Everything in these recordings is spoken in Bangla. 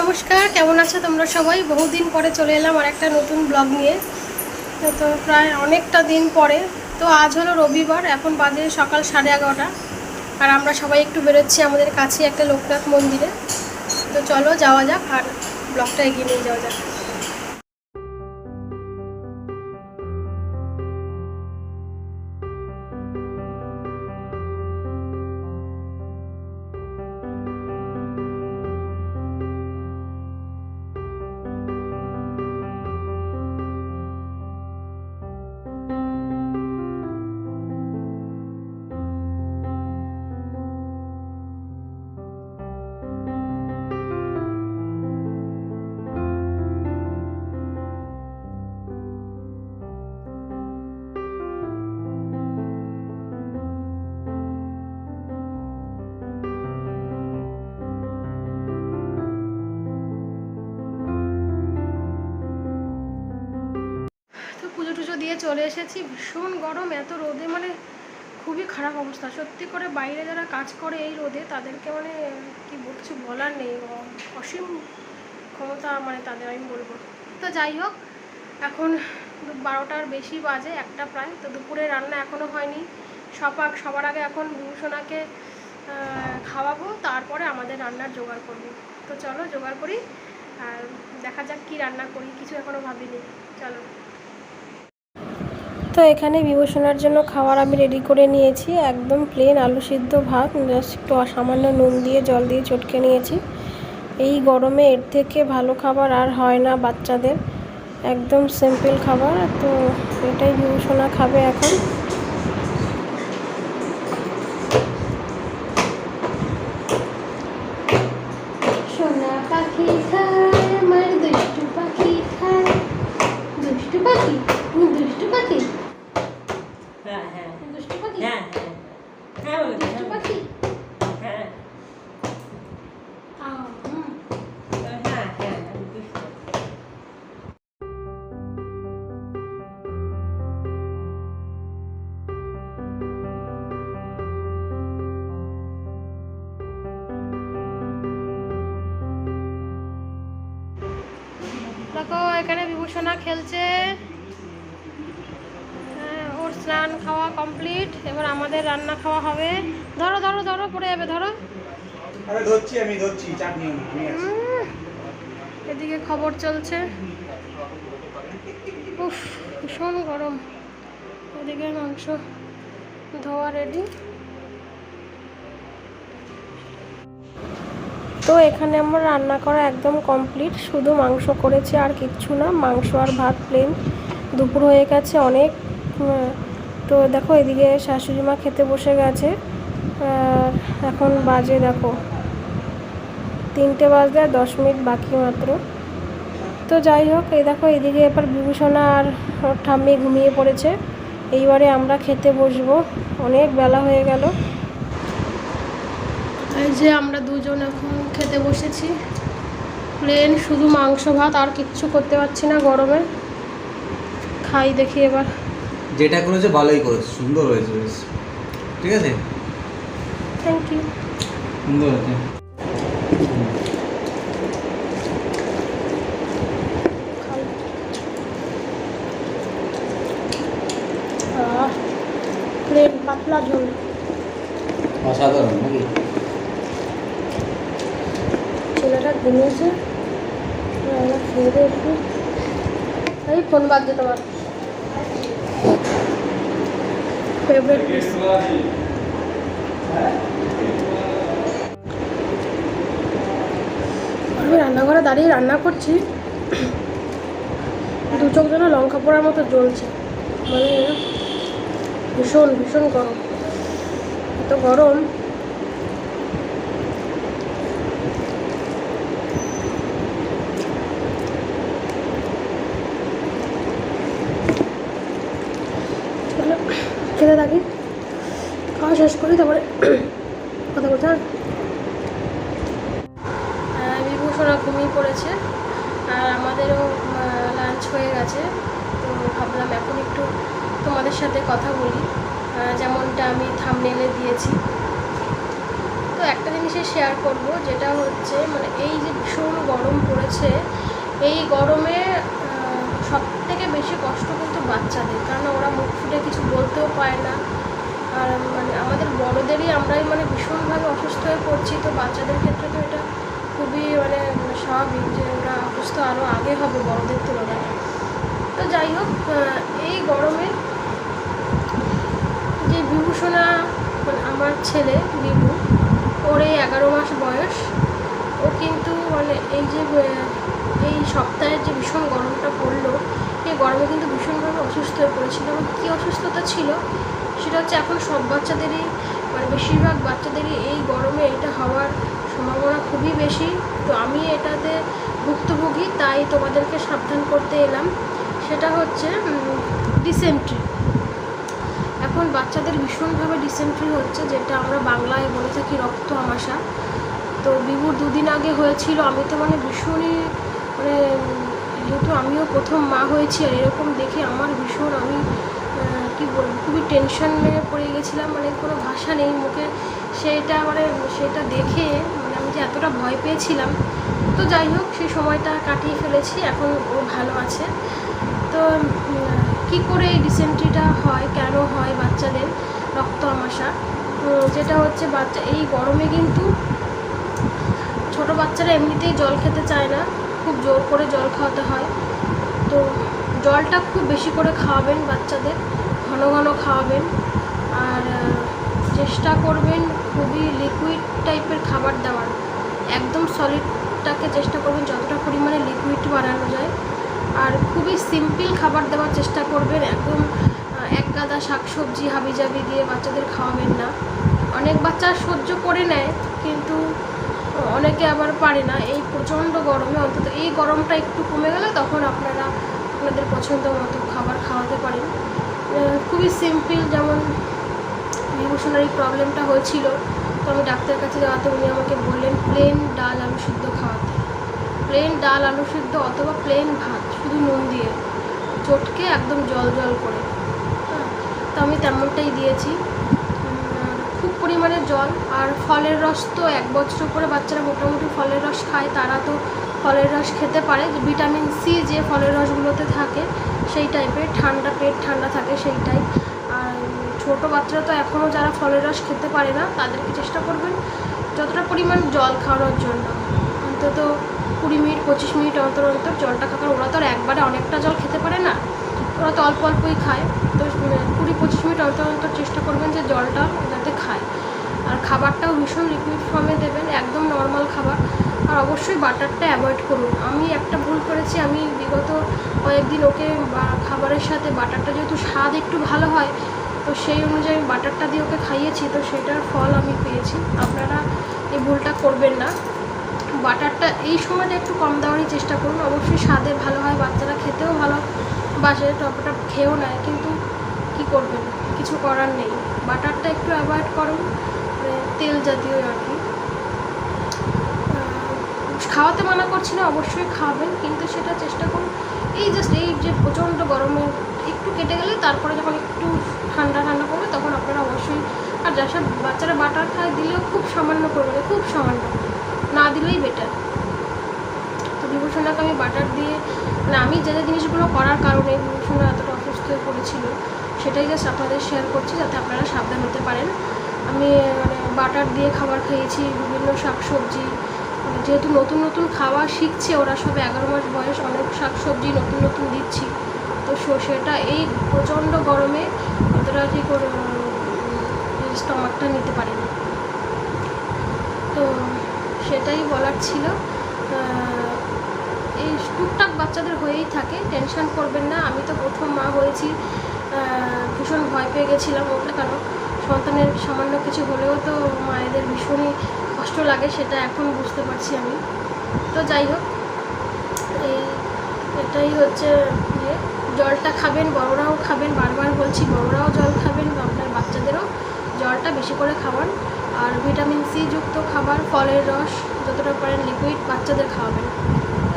নমস্কার, কেমন আছো তোমরা সবাই? বহুদিন পরে চলে এলাম আর একটা নতুন ব্লগ নিয়ে। তো প্রায় অনেকটা দিন পরে। তো আজ হলো রবিবার, এখন বাজে সকাল সাড়ে এগারোটা। আর আমরা সবাই একটু বেরোচ্ছি আমাদের কাছে একটা লোকনাথ মন্দিরে। তো চলো যাওয়া যাক আর ব্লগটা এগিয়ে নিয়ে যাওয়া যাক। চলে এসেছি। ভীষণ গরম, এত রোদে মানে খুবই খারাপ অবস্থা। সত্যি করে বাইরে যারা কাজ করে এই রোদে, তাদেরকে মানে কি কিছু বলার নেই। অসীম ক্ষমতা মানে তাদের, আমি বলব। তো যাই হোক, এখন বারোটার বেশি বাজে, একটা প্রায়। তো দুপুরে রান্না এখনও হয়নি। সপাক, সবার আগে এখন ভূষণাকে খাওয়াবো, তারপরে আমাদের রান্নার জোগাড় করব। তো চলো, জোগাড় করি। আর দেখা যাক কি রান্না করি, কিছু এখনও ভাবিনি। চলো। তো এখানে বিভূষণার জন্য খাবার আমি রেডি করে নিয়েছি। একদম প্লেন আলু সিদ্ধ ভাত জাস্ট একটু সামান্য নুন দিয়ে, জল দিয়ে চটকে নিয়েছি। এই গরমে এর থেকে ভালো খাবার আর হয় না বাচ্চাদের। একদম সিম্পল খাবার, তো এটাই বিভূষণা খাবে এখন। দেখো এখানে বিভূষণা খেলছে। হ্যাঁ, ওর স্নান খাওয়া কমপ্লিট এবার আমাদের রান্না খাওয়া হবে। ধরো ধরো ধরো পড়ে যাবে ধরো। এদিকে খবর চলছে। উফ ভীষণ গরম। এদিকে মাংস ধোয়া রেডি তো এখানে আমার রান্না করা একদম কমপ্লিট। শুধু মাংস করেছি আর কিচ্ছু না, মাংস আর ভাত প্লেন দুপুর হয়ে গেছে অনেক। তো দেখো এদিকে শাশুড়ি মা খেতে বসে গেছে। এখন বাজে দেখো তিনটে বাজতে আর দশ মিনিট বাকি মাত্র। তো যাই হোক, এই দেখো এদিকে এবার বিভূষণা আর ঠাম্মি ঘুমিয়ে পড়েছে। এইবারে আমরা খেতে বসবো। অনেক বেলা হয়ে গেল। যে আমরা দুজন এখন খেতে বসেছি। প্লেন শুধু মাংস ভাত আর কিচ্ছু করতে পারছি না গরমে। খাই দেখি এবার। যেটা করেছে ভালোই করেছে সুন্দর হয়েছে ঠিক আছে? থ্যাংক ইউ সুন্দর হয়েছে প্লেন পাতলা ঝোল অসাধারণ নাকি ছেলেটা ঘুমিয়েছে আর আমরা খেয়ে দিয়ে একটু এই ফোন বাজছে তোমার। ফেভারিট আমি রান্নাঘরে দাঁড়িয়ে রান্না করছি। দু চোখ যেন লঙ্কা পোড়ার মতো জ্বলছে। মানে ভীষণ ভীষণ গরম। এত গরম চলো খেতে থাকি খাওয়া শেষ করি তারপরে কথা বলতে হ্যাঁ আহ, বিভূষণা ঘুমিয়ে পড়েছে। আর আমাদেরও লাঞ্চ হয়ে গেছে। তো ভাবলাম এখন একটু তোমাদের সাথে কথা বলি। যেমনটা আমি থামনেলে দিয়েছি। তো একটা জিনিসে শেয়ার করব যেটা হচ্ছে মানে এই যে ভীষণ গরম পড়েছে এই গরমে সব থেকে বেশি কষ্ট কিন্তু বাচ্চাদের। কারণ ওরা মুখ ফুটে কিছু বলতেও পায় না। আর মানে আমাদের বড়োদেরই আমরাই মানে ভীষণভাবে অসুস্থ হয়ে পড়ছি, তো বাচ্চাদের ক্ষেত্রে তো এটা খুবই মানে স্বাভাবিক যে ওরা অসুস্থ আরও আগে হবে বড়দের তুলনায়। তো যাই হোক এই গরমে যে বিভূষণা মানে আমার ছেলে বিভু, ওর এই এগারো মাস বয়স, ও কিন্তু মানে এই যে এই সপ্তাহের যে ভীষণ গরমটা পড়ল, এই গরমে কিন্তু ভীষণভাবে অসুস্থ হয়ে পড়েছিল। কী অসুস্থতা ছিল? সেটা হচ্ছে এখন সব বাচ্চাদেরই মানে বেশিরভাগ বাচ্চাদেরই এই গরমে এটা হওয়ার সম্ভাবনা খুবই বেশি। তো আমি এটাতে ভুক্তভোগী, তাই তোমাদেরকে সাবধান করতে এলাম। সেটা হচ্ছে ডিসেন্ট্রি এখন বাচ্চাদের ভীষণভাবে ডিসেন্ট্রি হচ্ছে, যেটা আমরা বাংলায় বলে থাকি রক্ত আমাশা। তো বিভুর দুদিন আগে হয়েছিল, আমি তো মানে ভীষণই মানে যেহেতু আমিও প্রথম মা হয়েছি, আর এরকম দেখে আমার ভীষণ আমি কি বলব, খুবই টেনশন টেনশনে পড়ে গেছিলাম মানে কোনো ভাষা নেই মুখে। সেটা মানে সেটা দেখে মানে আমি যে এতটা ভয় পেয়েছিলাম। তো যাই হোক, সেই সময়টা কাটিয়ে ফেলেছি, এখন ও ভালো আছে। তো কি করে এই ডিসেন্ট্রিটা হয়, কেন হয় বাচ্চাদের রক্ত আমাশা? যেটা হচ্ছে বাচ্চা, এই গরমে কিন্তু ছোট বাচ্চারা এমনিতেই জল খেতে চায় না, খুব জোর করে জল খাওয়াতে হয়। তো জলটা খুব বেশি করে খাওয়াবেন বাচ্চাদের। ঘন ঘন খাওয়াবেন। আর চেষ্টা করবেন খুবই লিকুইড টাইপের খাবার দেওয়ার। একদম সলিডটাকে চেষ্টা করবেন যতটা পরিমাণে লিকুইড বানানো যায়। আর খুবই সিম্পল খাবার দেওয়ার চেষ্টা করবেন। একদম এক গাদা শাকসবজি হাবিজাবি দিয়ে বাচ্চাদের খাওয়াবেন না। অনেক বাচ্চা সহ্য করে নেয়, কিন্তু অনেকে আবার পারে না। এই প্রচণ্ড গরমে, অন্তত এই গরমটা একটু কমে গেলে তখন আপনারা আপনাদের পছন্দ মতো খাবার খাওয়াতে পারেন। খুবই সিম্পল যেমন এই প্রবলেমটা হয়েছিল, তো আমি ডাক্তারের কাছে যাওয়াতে উনি আমাকে বললেন, প্লেন ডাল আলু সিদ্ধ খাওয়াতে। প্লেন ডাল আলু সিদ্ধ অথবা প্লেন ভাত, শুধু নুন দিয়ে, চটকে একদম জল জল করে। হ্যাঁ তো আমি তেমনটাই দিয়েছি। খুব পরিমাণে জল, আর ফলের রস তো এক বছর করে বাচ্চারা মোটামুটি ফলের রস খায়, তারা তো ফলের রস খেতে পারে ভিটামিন সি যে ফলের রসগুলোতে থাকে, সেই টাইপের ঠান্ডা পেট ঠান্ডা থাকে সেইটাই আর ছোটো বাচ্চারা তো এখনও যারা ফলের রস খেতে পারে না, তাদেরকে চেষ্টা করবেন যতটা পরিমাণ জল খাওয়ানোর জন্য। অন্তত কুড়ি মিনিট, পঁচিশ মিনিট অন্তর অন্তর জলটা খাওয়ার ওরা তো আর একবারে অনেকটা জল খেতে পারে না, ওরা তো অল্প অল্পই খায়। তো কুড়ি, পঁচিশ মিনিট অন্তর অন্তর চেষ্টা করবেন যে জলটা যাতে খায়। আর খাবারটাও ভীষণ লিকুইড ফর্মে দেবেন, একদম নর্মাল খাবার। আর অবশ্যই বাটারটা অ্যাভয়েড করুন। আমি একটা ভুল করেছি, আমি বিগত কয়েকদিন ওকে খাবারের সাথে বাটারটা যেহেতু স্বাদ একটু ভালো হয়, তো সেই অনুযায়ী বাটারটা দিয়ে ওকে খাইয়েছি, তো সেটার ফল আমি পেয়েছি। আপনারা এই ভুলটা করবেন না। বাটারটা এই সময়টা একটু কম দেওয়ারই চেষ্টা করুন। অবশ্যই স্বাদে ভালো হয়, বাচ্চারা খেতেও ভালো বাসে টপটা খেয়েও নেয়, কিন্তু কি করবেন? কিছু করার নেই। বাটারটা একটু অ্যাভয়েড করুন। তেল জাতীয় আর কি খাওয়াতে মানা করছি না অবশ্যই খাওয়াবেন কিন্তু সেটা চেষ্টা করুন। এই জাস্ট এই যে প্রচণ্ড গরমে একটু কেটে গেলে তারপরে যখন একটু ঠান্ডা ঠান্ডা করবে তখন আপনারা অবশ্যই, আর যা সব বাচ্চারা বাটার খায়, দিলেও খুব সামান্য পরিমাণে, খুব সামান্য, না দিলেই বেটার তো বিভূষণাকে আমি বাটার দিয়ে মানে আমি যে যে জিনিসগুলো করার কারণে বিভূষণা এতটা অসুস্থ হয়ে পড়েছিল, সেটাই জাস্ট আপনাদের শেয়ার করছি, যাতে আপনারা সাবধান হতে পারেন। আমি মানে বাটার দিয়ে খাবার খেয়েছি, বিভিন্ন শাকসবজি। মানে যেহেতু নতুন নতুন খাওয়া শিখছে, ওরা সব এগারো মাস বয়স, অনেক শাকসবজি নতুন নতুন দিচ্ছি। তো সেটা এই প্রচণ্ড গরমে অতটা ঠিক করে স্টমাকটা নিতে পারেনি। তো সেটাই বলার ছিল। এই টুকটাক বাচ্চাদের হয়েই থাকে, টেনশন করবেন না। আমি তো প্রথম মা হয়েছি। ভীষণ ভয় পেয়ে গেছিলাম ওটা কেন? সন্তানের সামান্য কিছু হলেও তো মায়েদের ভীষণই কষ্ট লাগে, সেটা এখন বুঝতে পারছি আমি। তো যাই হোক, এই এটাই হচ্ছে ইয়ে। জলটা খাবেন, বড়রাও খাবেন, বারবার বলছি, বড়রাও জল খাবেন, আপনার বাচ্চাদেরও জলটা বেশি করে খাওয়ান। আর ভিটামিন সি যুক্ত খাবার, ফলের রস, যতটা পারেন লিকুইড বাচ্চাদের খাওয়াবেন।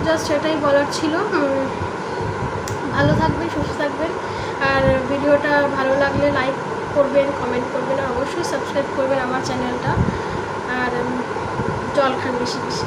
জাস্ট সেটাই বলার ছিল। ভালো থাকবেন, সুস্থ থাকবেন। আর ভিডিওটা ভালো লাগলে লাইক করবেন কমেন্ট করবেন অবশ্যই সাবস্ক্রাইব করবেন আমার চ্যানেলটা আর জল খান বেশি বেশি।